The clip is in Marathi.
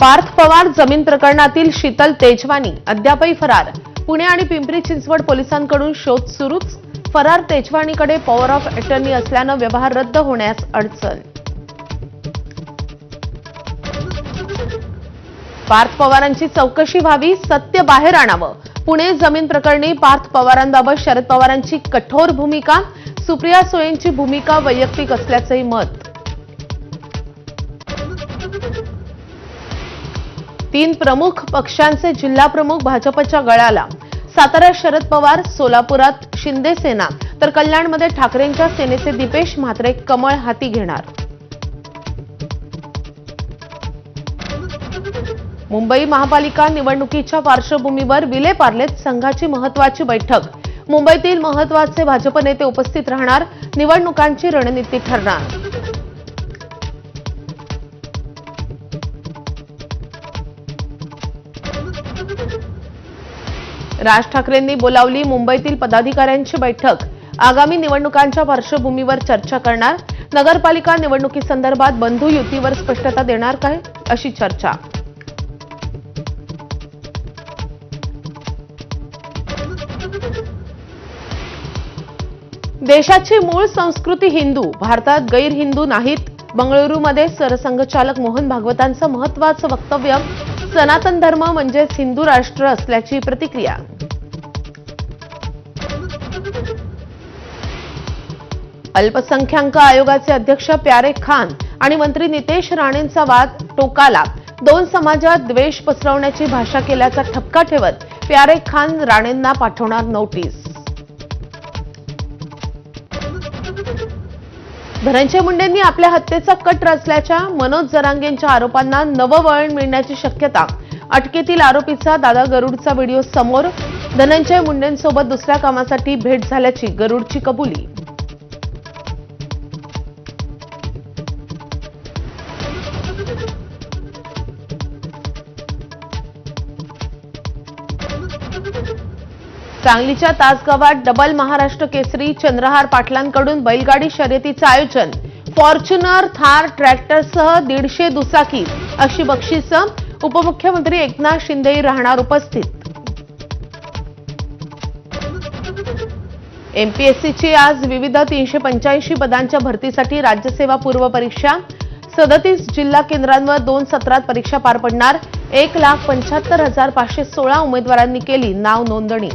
पार्थ पवार जमीन प्रकरणातील शीतल तेजवानी अद्यापही फरार. पुणे आणि पिंपरी चिंचवड पोलिसांकडून शोध सुरूच. फरार तेजवानीकडे पॉवर ऑफ अटर्नी असल्यानं व्यवहार रद्द होण्यास अडचण. पार्थ पवारांची चौकशी व्हावी सत्य बाहेर आणावं. पुणे जमीन प्रकरणी पार्थ पवारांबाबत शरद पवारांची कठोर भूमिका सुप्रिया सुळेंची भूमिका वैयक्तिक असल्याचंही मत. तीन प्रमुख पक्षांचे जिल्हा प्रमुख भाजपच्या गळाला. साताऱ्यात शरद पवार सोलापुरात शिंदे सेना तर कल्याणमध्ये ठाकरेंच्या सेनेचे दिपेश म्हात्रे कमळ हाती घेणार. मुंबई महापालिका निवडणुकीच्या पार्श्वभूमीवर विले पार्लेत संघाची महत्वाची बैठक. मुंबईतील महत्त्वाचे भाजप नेते उपस्थित राहणार निवडणुकांची रणनीती ठरणार. राज ठाकरेंनी बोलावली मुंबईतील पदाधिकाऱ्यांची बैठक. आगामी निवडणुकांच्या पार्श्वभूमीवर चर्चा करणार. नगरपालिका निवडणुकीसंदर्भात बंधू युतीवर स्पष्टता देणार काय? अशी चर्चा. देशाची मूळ संस्कृती हिंदू. भारतात गैर हिंदू नाहीत. बंगळुरूमध्ये सरसंघचालक मोहन भागवतांचं महत्वाचं वक्तव्य. सनातन धर्म म्हणजेच हिंदू राष्ट्र असल्याची प्रतिक्रिया. अल्पसंख्याक आयोगाचे अध्यक्ष प्यारे खान आणि मंत्री नितेश राणेंचा वाद टोकाला. दोन समाजात द्वेष पसरवण्याची भाषा केल्याचा ठपका ठेवत प्यारे खान राणेंना पाठवणार नोटीस. धनंजय मुंडेंनी आपल्या हत्येचा कट रचल्याच्या मनोज जरांगेंच्या आरोपांना नवं वळण मिळण्याची शक्यता. अटकेतील आरोपीचा दादा गरुडचा व्हिडिओ समोर. धनंजय मुंडेंसोबत दुसऱ्या कामासाठी भेट झाल्याची गरुडची कबुली. सांगलीच्या तासगावात डबल महाराष्ट्र केसरी चंद्रहार पाटलांकडून बैलगाडी शर्यतीचं आयोजन. फॉर्च्युनर थार ट्रॅक्टरसह दीडशे दुचाकी. अशी बक्षिसं उपमुख्यमंत्री एकनाथ शिंदेही राहणार उपस्थित. एमपीएससीची आज विविध तीनशे पंच्याऐंशी पदांच्या भरतीसाठी राज्यसेवा पूर्व परीक्षा. सदतीस जिल्हा केंद्रांवर दोन सत्रात परीक्षा पार पडणार. एक लाख पंच्याहत्तर हजार पाचशे सोळा उमेदवारांनी केली नाव नोंदणी.